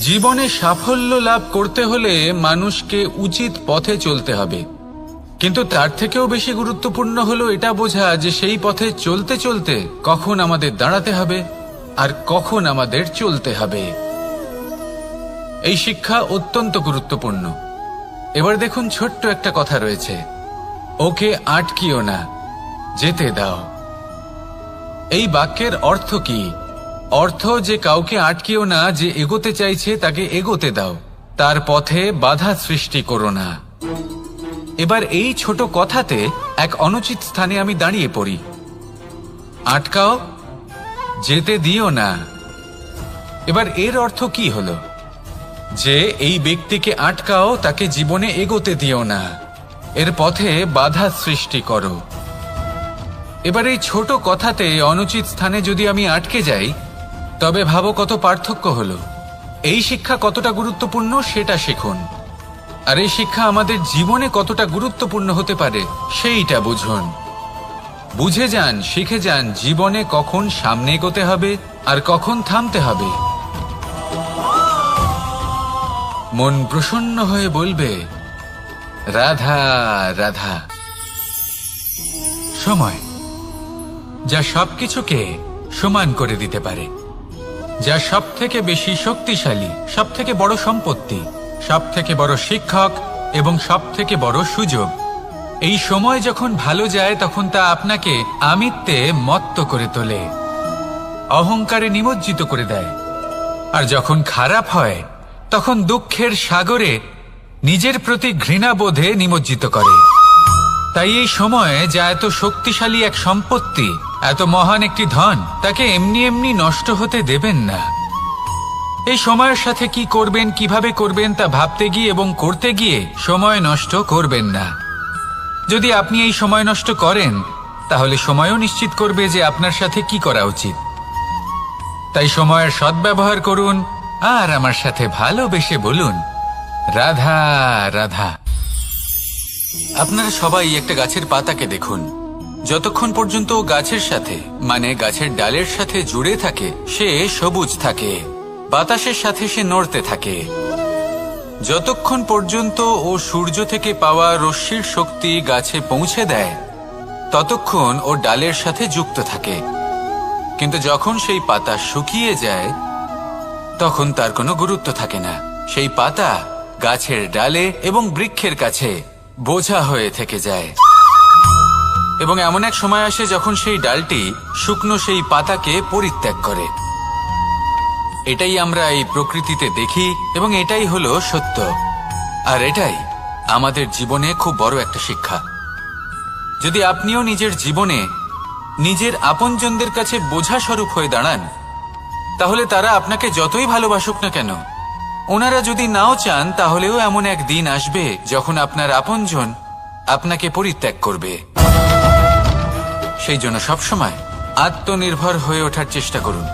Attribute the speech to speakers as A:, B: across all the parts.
A: জীবনে সাফল্য লাভ করতে হলে মানুষকে উচিত পথে চলতে হবে। কিন্তু তার থেকেও বেশি গুরুত্বপূর্ণ হলো এটা বোঝা যে সেই পথে চলতে চলতে কখন আমাদের দাঁড়াতে হবে আর কখন আমাদের চলতে হবে। এই শিক্ষা অত্যন্ত গুরুত্বপূর্ণ। এবার দেখুন ছোট্ট একটা কথা রয়েছে। ওকে আটকিও না, যেতে দাও। এই বাক্যের অর্থ কি? অর্থ যে কাউকে আটকিও না, যে এগোতে চাইছে তাকে এগোতে দাও। তার পথে বাধা সৃষ্টি করো না। এবার এই ছোট কথাতে এক অনুচিত স্থানে আমি দাঁড়িয়ে পড়ি। আটকাও, যেতে দিও না। এবার এর অর্থ কি হলো? যে এই ব্যক্তিকে আটকাও, তাকে জীবনে এগোতে দিও না। এর পথে বাধা সৃষ্টি করো। এবার এই ছোট কথাতে অনুচিত স্থানে যদি আমি আটকে যাই তবে ভাবো কত পার্থক্য হলো। এই শিক্ষা কতটা গুরুত্বপূর্ণ সেটা শিখুন। আর এই শিক্ষা আমাদের জীবনে কতটা গুরুত্বপূর্ণ হতে পারে সেইটা বুঝুন। বুঝে যান, শিখে যান জীবনে কখন সামনে এগোতে হবে আর কখন থামতে হবে। মন প্রসন্ন হয়ে বলবে, রাধা রাধা। সময়, যা সবকিছুকে সমান করে দিতে পারে। যা সব থেকে বেশি শক্তিশালী সব থেকে বড় সম্পত্তি সব থেকে বড় শিক্ষক এবং সব থেকে বড় সুযোগ। এই সময় যখন ভালো যায়, তখন তা আপনাকে আমিত্বে মত্ত করে তোলে, অহংকারে নিমজ্জিত করে দেয়। আর যখন খারাপ হয়, তখন দুঃখের সাগরে নিজের প্রতি ঘৃণাবোধে নিমজ্জিত করে। তাই এই সময়ে যা এত শক্তিশালী এক সম্পত্তি এত মহান একটি ধন তাকে এমনি এমনি নষ্ট হতে দেবেন না। এই সময়ের সাথে কি করবেন, কীভাবে করবেন তা ভাবতে গিয়ে এবং করতে গিয়ে সময় নষ্ট করবেন না। যদি আপনি এই সময় নষ্ট করেন, তাহলে সময়ও নিশ্চিত করবে যে আপনার সাথে কি করা উচিত। তাই সময়ের সদ্ব্যবহার করুন আর আমার সাথে ভালোবেসে বলুন, রাধা রাধা। আপনারা সবাই একটা গাছের পাতাকে দেখুন। যতক্ষণ পর্যন্ত গাছের সাথে মানে গাছের ডালের সাথে জুড়ে থাকে, সে সবুজ থাকে। বাতাসের সাথে সে নড়তে থাকে। যতক্ষণ পর্যন্ত ও সূর্য থেকে পাওয়া রশ্মির শক্তি গাছে পৌঁছে দেয়, ততক্ষণ ও ডালের সাথে যুক্ত থাকে। কিন্তু যখন সেই পাতা শুকিয়ে যায়, তখন তার কোনো গুরুত্ব থাকে না। সেই পাতা গাছের ডালে এবং বৃক্ষের কাছে বোঝা হয়ে থেকে যায়। এবং এমন এক সময় আসে যখন সেই ডালটি শুকনো সেই পাতাকে পরিত্যাগ করে। এটাই আমরা এই প্রকৃতিতে দেখি এবং এটাই হলো সত্য। আর এটাই আমাদের জীবনে খুব বড় একটা শিক্ষা। যদি আপনিও নিজের জীবনে নিজের আপনজনদের কাছে বোঝা স্বরূপ হয়ে দাঁড়ান, তাহলে তারা আপনাকে যতই ভালোবাসুক না কেন, ওনারা যদি নাও চান, তাহলেও এমন এক দিন আসবে যখন আপনার আপনজন আপনাকে পরিত্যাগ করবে। সেই জন্য সবসময় আত্মনির্ভর হয়ে ওঠার চেষ্টা করুন।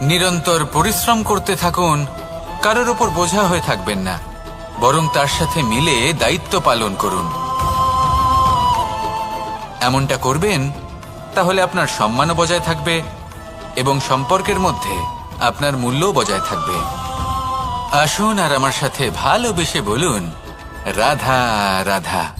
A: নিরন্তর পরিশ্রম করতে থাকুন, কারোর ওপর বোঝা হয়ে থাকবেন না, বরং তার সাথে মিলে দায়িত্ব পালন করুন। এমনটা করবেন, তাহলে আপনার সম্মানও বজায় থাকবে এবং সম্পর্কের মধ্যে আপনার মূল্যও বজায় থাকবে। আসুন আর আমার সাথে ভালোবেসে বলুন, রাধা রাধা।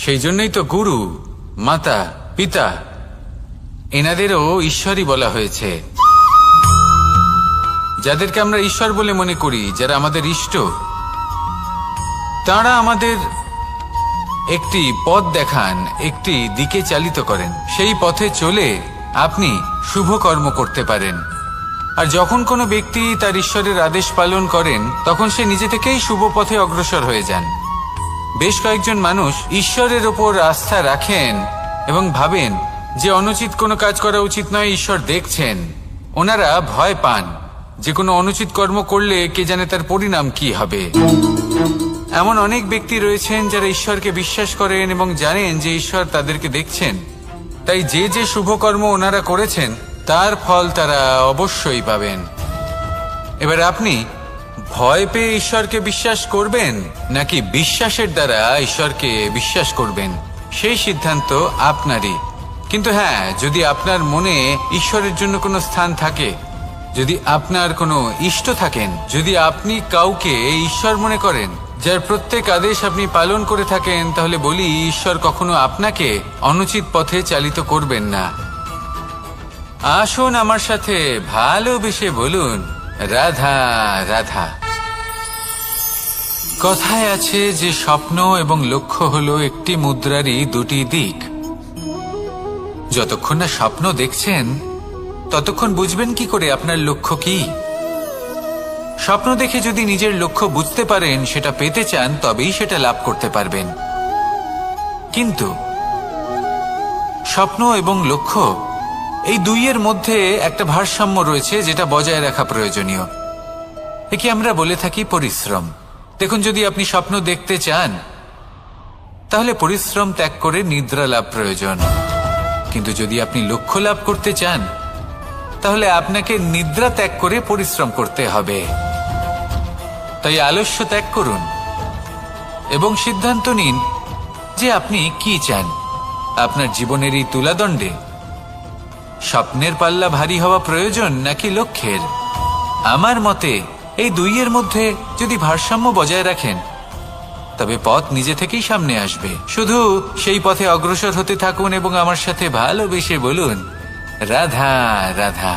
A: সেই জন্যই তো গুরু, মাতা, পিতা, এনাদেরও ঈশ্বরই বলা হয়েছে। যাদেরকে আমরা ঈশ্বর বলে মনে করি, যারা আমাদের ইষ্ট, তারা আমাদের একটি পথ দেখান, একটি দিকে চালিত করেন। সেই পথে চলে আপনি শুভ কর্ম করতে পারেন। আর যখন কোনো ব্যক্তি তার ঈশ্বরের আদেশ পালন করেন, তখন সে নিজে থেকেই শুভ পথে অগ্রসর হয়ে যান। বেশ কয়েকজন মানুষ ঈশ্বরের ওপর আস্থা রাখেন এবং ভাবেন যে অনুচিত কোনো কাজ করা উচিত নয়, ঈশ্বর দেখছেন। ওনারা ভয় পান যে কোনো অনুচিত কর্ম করলে কে জানে তার পরিণাম কি হবে। এমন অনেক ব্যক্তি রয়েছেন যারা ঈশ্বরকে বিশ্বাস করেন এবং জানেন যে ঈশ্বর তাদেরকে দেখছেন। তাই যে যে শুভ কর্ম ওনারা করেছেন, তার ফল তারা অবশ্যই পাবেন। এবার আপনি ভয় পেয়ে ঈশ্বরকে বিশ্বাস করবেন, নাকি বিশ্বাসের দ্বারা ঈশ্বরকে বিশ্বাস করবেন? সেই সিদ্ধান্ত আপনারই। কিন্তু হ্যাঁ যদি আপনার মনে ঈশ্বরের জন্য কোনো স্থান থাকে, যদি আপনার কোনো ইষ্ট থাকেন, যদি আপনি কাউকে ঈশ্বর মনে করেন, যার প্রত্যেক আদেশ আপনি পালন করে থাকেন, তাহলে বলি ঈশ্বর কখনো আপনাকে অনুচিত পথে চালিত করবেন না। আসুন আমার সাথে ভালোবেসে বলুন রাধা রাধা। কথায় আছে যে স্বপ্ন এবং লক্ষ্য হলো একটি মুদ্রারই দুটি দিক। যতক্ষণ না স্বপ্ন দেখছেন, ততক্ষণ বুঝবেন কি করে আপনার লক্ষ্য কি। স্বপ্ন দেখে যদি নিজের লক্ষ্য বুঝতে পারেন, সেটা পেতে চান, তবেই সেটা লাভ করতে পারবেন। কিন্তু, স্বপ্ন এবং লক্ষ্য এই দুইয়ের মধ্যে একটা ভারসাম্য রয়েছে যেটা বজায় রাখা প্রয়োজনীয়। একে আমরা বলে থাকি পরিশ্রম। দেখুন, যদি আপনি স্বপ্ন দেখতে চান, তাহলে পরিশ্রম ত্যাগ করে নিদ্রা লাভ প্রয়োজন। কিন্তু যদি আপনি লক্ষ্য লাভ করতে চান, তাহলে আপনাকে নিদ্রা ত্যাগ করে পরিশ্রম করতে হবে। তাই আলস্য ত্যাগ করুন এবং সিদ্ধান্ত নিন যে আপনি কি চান। আপনার জীবনের এই তুলাদণ্ডে স্বপ্নের পাল্লা ভারী হওয়া প্রয়োজন নাকি লক্ষ্যের? আমার মতে, এই দুইয়ের মধ্যে যদি ভারসাম্য বজায় রাখেন, তবে পথ নিজে থেকেই সামনে আসবে। শুধু সেই পথে অগ্রসর হতে থাকুন এবং আমার সাথে ভালোবেসে বলুন, রাধা রাধা।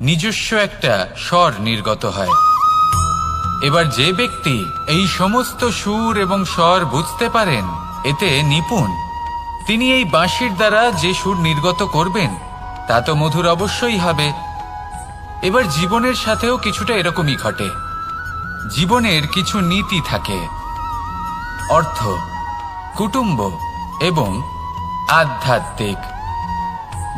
A: নিজস্ব একটা স্বর নির্গত হয়। এবার যে ব্যক্তি এই সমস্ত সুর এবং স্বর বুঝতে পারেন, এতে নিপুণ। তিনি এই বাঁশির দ্বারা যে সুর নির্গত করবেন, তা তো মধুর অবশ্যই হবে। এবার জীবনের সাথেও কিছুটা এরকমই ঘটে। জীবনের কিছু নীতি থাকে। অর্থ, কুটুম্ব এবং আধ্যাত্মিক।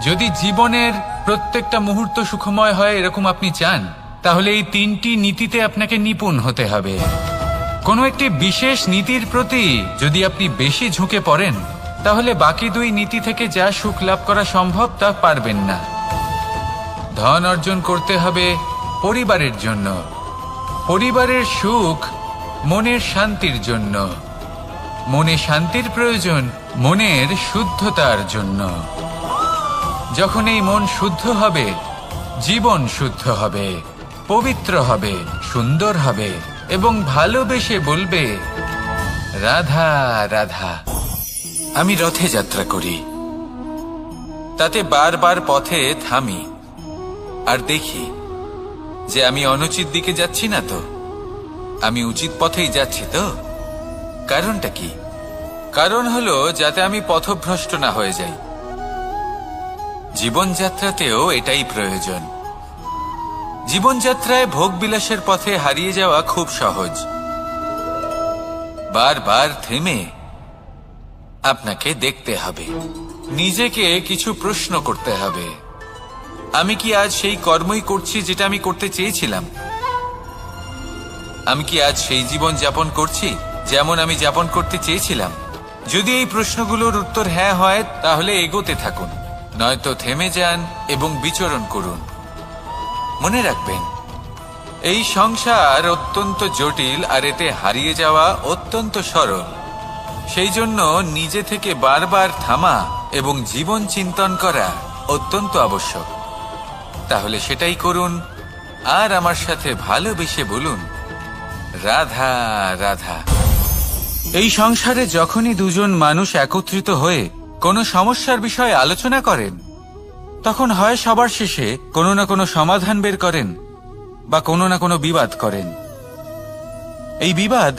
A: যদি জীবনের প্রত্যেকটা মুহূর্ত সুখময় হয় এরকম আপনি চান, তাহলে এই তিনটি নীতিতে আপনাকে নিপুণ হতে হবে। কোনো একটি বিশেষ নীতির প্রতি যদি আপনি বেশি ঝুঁকে পড়েন, তাহলে বাকি দুই নীতি থেকে যা সুখ লাভ করা সম্ভব তা পারবেন না। ধন অর্জন করতে হবে পরিবারের জন্য। পরিবারের সুখ মনের শান্তির জন্য। মনে শান্তির প্রয়োজন মনের শুদ্ধতার জন্য। যখন এই মন শুদ্ধ হবে, জীবন শুদ্ধ হবে, পবিত্র হবে, সুন্দর হবে এবং ভালোবেসে বলবে, রাধা রাধা, আমি রথে যাত্রা করি। তাতে বারবার পথে থামি আর দেখি যে আমি অনুচিত দিকে যাচ্ছি না তো। আমি উচিত পথেই যাচ্ছি তো। কারণটা কি? কারণ হলো যাতে আমি পথভ্রষ্ট না হয়ে যাই। জীবনযাত্রাতেও এটাই প্রয়োজন। জীবনযাত্রায় ভোগ বিলাসের পথে হারিয়ে যাওয়া খুব সহজ। বারবার থেমে আপনাকে দেখতে হবে। নিজেকে কিছু প্রশ্ন করতে হবে। আমি কি আজ সেই কর্মই করছি যেটা আমি করতে চেয়েছিলাম? আমি কি আজ সেই জীবন যাপন করছি যেমন আমি যাপন করতে চেয়েছিলাম? যদি এই প্রশ্নগুলোর উত্তর হ্যাঁ হয়, তাহলে এগোতে থাকুন। নয়তো থেমে যান এবং বিচরণ করুন। মনে রাখবেন, এই সংসার অত্যন্ত জটিল আর এতে হারিয়ে যাওয়া অত্যন্ত সরল। সেই জন্য নিজে থেকে বারবার থামা এবং জীবন চিন্তন করা অত্যন্ত আবশ্যক। তাহলে সেটাই করুন, আর আমার সাথে ভালোবেসে বলুন, রাধা রাধা। এই সংসারে যখনই দুজন মানুষ একত্রিত হয়ে কোনো সমস্যার বিষয়ে আলোচনা করেন, তখন হয় সবার শেষে কোনো না কোনো সমাধান বের করেন বা কোনো না কোনো বিবাদ করেন। এই বিবাদ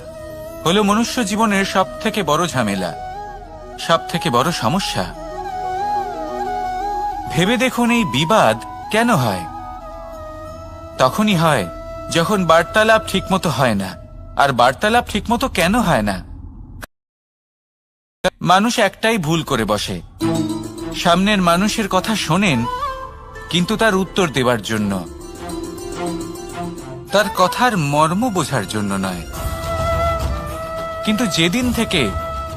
A: হলো মনুষ্য জীবনের সব থেকে বড় ঝামেলা সব থেকে বড় সমস্যা। ভেবে দেখুন এই বিবাদ কেন হয়? তখনই হয় যখন বার্তালাপ ঠিকমতো হয় না, আর বার্তালাপ ঠিকমতো কেন হয় না? মানুষ একটাই ভুল করে বসে। সামনের মানুষের কথা শোনেন, কিন্তু তার উত্তর দেবার জন্য। তার কথার মর্ম বোঝার জন্য নয়। কিন্তু যেদিন থেকে,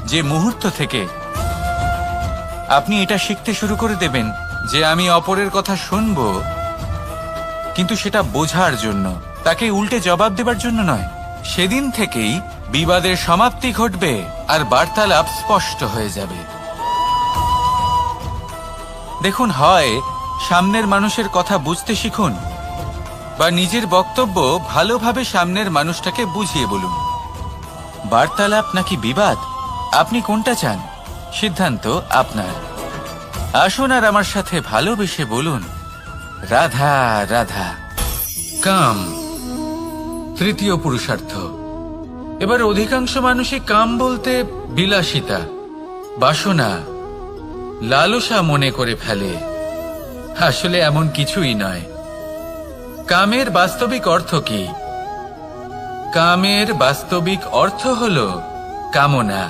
A: যে মুহূর্ত থেকে, আপনি এটা শিখতে শুরু করে দেবেন যে আমি অপরের কথা শুনব, কিন্তু সেটা বোঝার জন্য, তাকে উল্টে জবাব দেবার জন্য নয়। সেদিন থেকেই বিবাদের সমাপ্তি ঘটবে আর বার্তালাপ স্পষ্ট হয়ে যাবে। দেখুন, হয় সামনের মানুষের কথা বুঝতে শিখুন বা নিজের বক্তব্য ভালোভাবে সামনের মানুষটাকে বুঝিয়ে বলুন। বার্তালাপ নাকি বিবাদ? আপনি কোনটা চান? সিদ্ধান্ত আপনার। আসুন আর আমার সাথে ভালোবেসে বলুন, রাধা রাধা। কাম, তৃতীয় পুরুষার্থ। এবার অধিকাংশ মানুষই কাম বলতে বিলাসিতা, বাসনা, লালসা মনে করে ফেলে। আসলে এমন কিছুই নয়। কামের বাস্তবিক অর্থ কি? কামের বাস্তবিক অর্থ হল কামনা।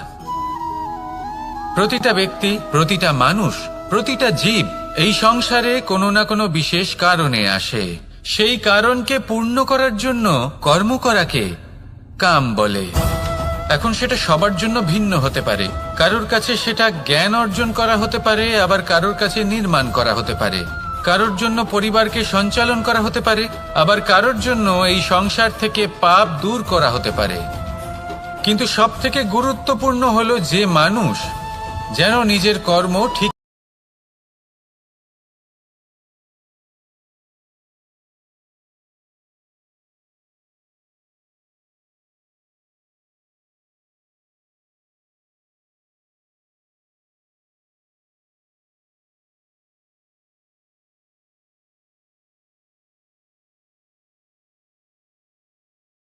A: প্রতিটা ব্যক্তি, প্রতিটা মানুষ, প্রতিটা জীব এই সংসারে কোনো না কোনো বিশেষ কারণে আসে। সেই কারণকে পূর্ণ করার জন্য কর্ম করাকে কাম বলে। এখন সেটা সবার জন্য ভিন্ন হতে পারে। কারোর কাছে সেটা জ্ঞান অর্জন করা হতে পারে, আবার কারোর কাছে নির্মাণ করা হতে পারে। কারোর জন্য পরিবারকে সঞ্চালন করা হতে পারে, আবার কারোর জন্য এই সংসার থেকে পাপ দূর করা হতে পারে। কিন্তু সব থেকে গুরুত্বপূর্ণ হলো যে মানুষ যেন নিজের কর্ম ঠিক